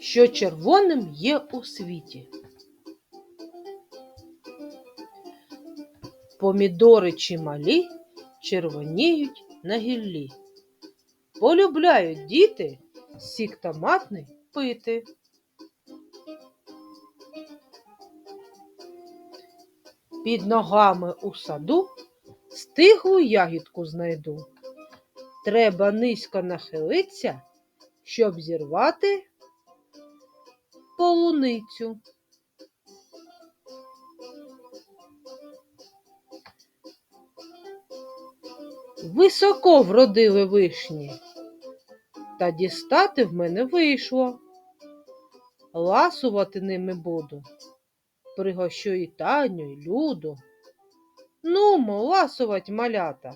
що червоним є у світі. Помідори чималі червоніють на гіллі. Полюбляють діти сік томатний пити. Під ногами у саду стиглу ягідку знайду. Треба низько нахилиться, щоб зірвати полуницю. Високо вродили вишні, та дістати в мене вийшло. Ласувати ними буду, пригощу і Таню, і люду. Нумо, ласувать малята,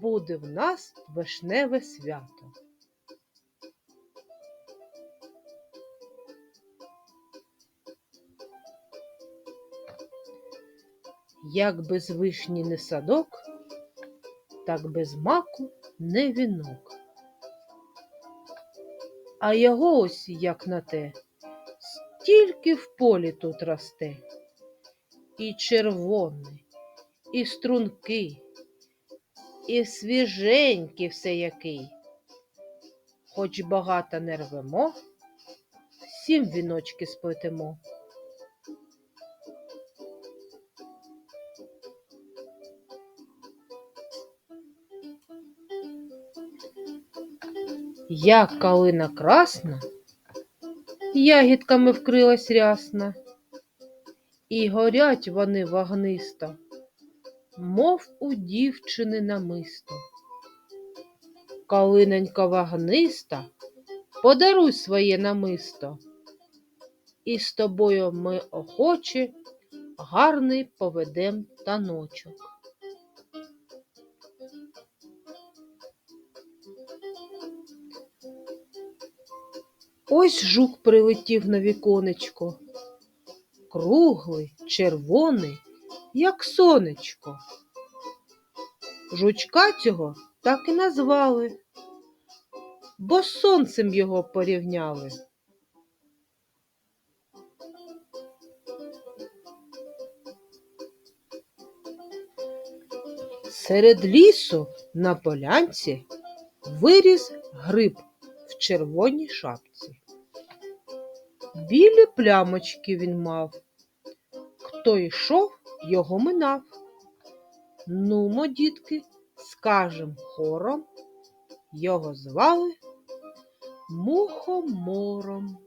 буде в нас вишневе свято. Як без вишні не садок, так без маку не вінок. А його ось як на те, стільки в полі тут росте, і червоний, і стрункий, і свіженький все який. Хоч багато не рвемо, всім віночки сплетемо. Як калина красна, ягідками вкрилась рясна, і горять вони вогнисто, мов у дівчини намисто. Калиненька вогниста, подаруй своє намисто, і з тобою ми охоче гарний поведем таночок. Ось жук прилетів на віконечко, круглий, червоний, як сонечко. Жучка цього так і назвали, бо з сонцем його порівняли. Серед лісу на полянці виріс гриб в червоній шапці. Білі плямочки він мав. Хто йшов, його минав. Нумо, дітки, скажем хором, його звали мухомором.